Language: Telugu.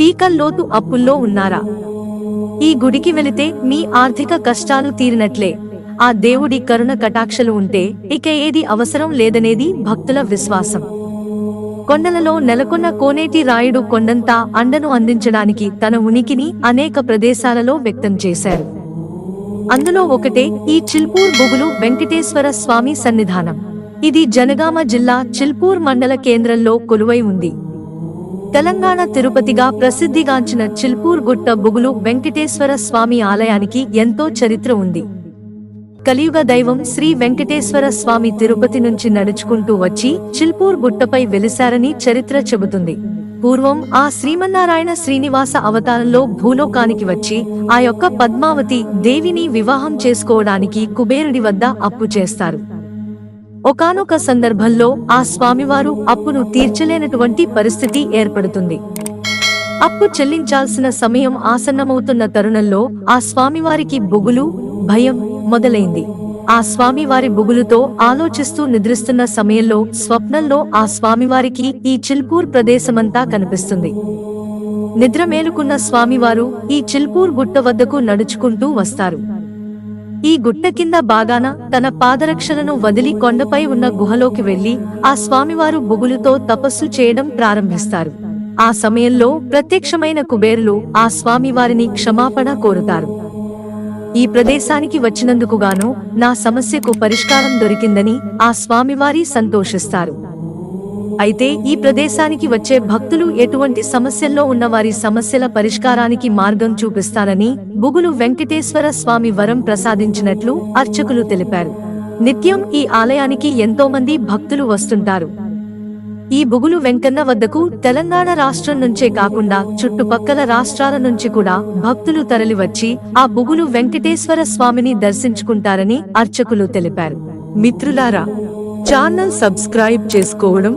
పీకల్లోతు అప్పుల్లో ఉన్నారా? ఈ గుడికి వెళితే మీ ఆర్థిక కష్టాలు తీరినట్లే. ఆ దేవుడి కరుణ కటాక్షలు ఉంటే ఇక ఏది అవసరం లేదనేది భక్తుల విశ్వాసం. కొండలలో నెలకొన్న కోనేటి రాయుడు కొండంతా అండను అందించడానికి తన ఉనికిని అనేక ప్రదేశాలలో వ్యక్తం చేశారు. అందులో ఒకటే ఈ చిల్పూర్ బొగులు వెంకటేశ్వర స్వామి సన్నిధానం. ఇది జనగామ జిల్లా చిల్పూర్ మండల కేంద్రంలో కొలువై ఉంది. తెలంగాణ తిరుపతిగా ప్రసిద్ధిగాంచిన చిల్పూర్ గుట్ట బుగులు వెంకటేశ్వర స్వామి ఆలయానికి ఎంతో చరిత్ర ఉంది. కలియుగ దైవం శ్రీ వెంకటేశ్వర స్వామి తిరుపతి నుంచి నడుచుకుంటూ వచ్చి చిల్పూర్ గుట్టపై వెలిశారని చరిత్ర చెబుతుంది. పూర్వం ఆ శ్రీమన్నారాయణ శ్రీనివాస అవతారంలో భూలోకానికి వచ్చి ఆ యొక్క పద్మావతి దేవిని వివాహం చేసుకోవడానికి కుబేరుడి వద్ద అప్పు చేస్తారు. ఒకానొక సందర్భంలో ఆ స్వామివారు అప్పును తీర్చలేనటువంటి పరిస్థితి ఏర్పడుతుంది. అప్పు చెల్లించాల్సిన సమయం ఆసన్నమవుతున్న తరుణంలో ఆ స్వామివారికి బొగులు భయం మొదలైంది. ఆ స్వామివారి బొగులుతో ఆలోచిస్తూ నిద్రిస్తున్న సమయంలో స్వప్నంలో ఆ స్వామివారికి ఈ చిల్పూర్ ప్రదేశమంతా కనిపిస్తుంది. నిద్ర మేలుకున్న స్వామివారు ఈ చిల్పూర్ గుట్ట వద్దకు నడుచుకుంటూ వస్తారు. ఈ గుట్ట కింద బాగాన తన పాదరక్షలను వదిలి కొండపై ఉన్న గుహలోకి వెళ్ళి ఆ స్వామివారు బుగులుతో తపస్సు చేయడం ప్రారంభిస్తారు. ఆ సమయంలో ప్రత్యక్షమైన కుబేరులు ఆ స్వామివారిని క్షమాపణ కోరుతారు. ఈ ప్రదేశానికి వచ్చినందుకుగాను నా సమస్యకు పరిష్కారం దొరికిందని ఆ స్వామివారి సంతోషిస్తారు. అయితే ఈ ప్రదేశానికి వచ్చే భక్తులు ఎటువంటి సమస్యల్లో ఉన్న వారి సమస్యల పరిష్కారానికి మార్గం చూపిస్తారని బుగులు వెంకటేశ్వర స్వామి వరం ప్రసాదించినట్లు అర్చకులు తెలిపారు. నిత్యం ఈ ఆలయానికి ఎంతో మంది భక్తులు వస్తుంటారు. ఈ బుగులు వెంకన్న వద్దకు తెలంగాణ రాష్ట్రం నుంచే కాకుండా చుట్టుపక్కల రాష్ట్రాల నుంచి కూడా భక్తులు తరలివచ్చి ఆ బుగులు వెంకటేశ్వర స్వామిని దర్శించుకుంటారని అర్చకులు తెలిపారు. మిత్రులారా ఛానల్ సబ్స్క్రైబ్ చేసుకోవడం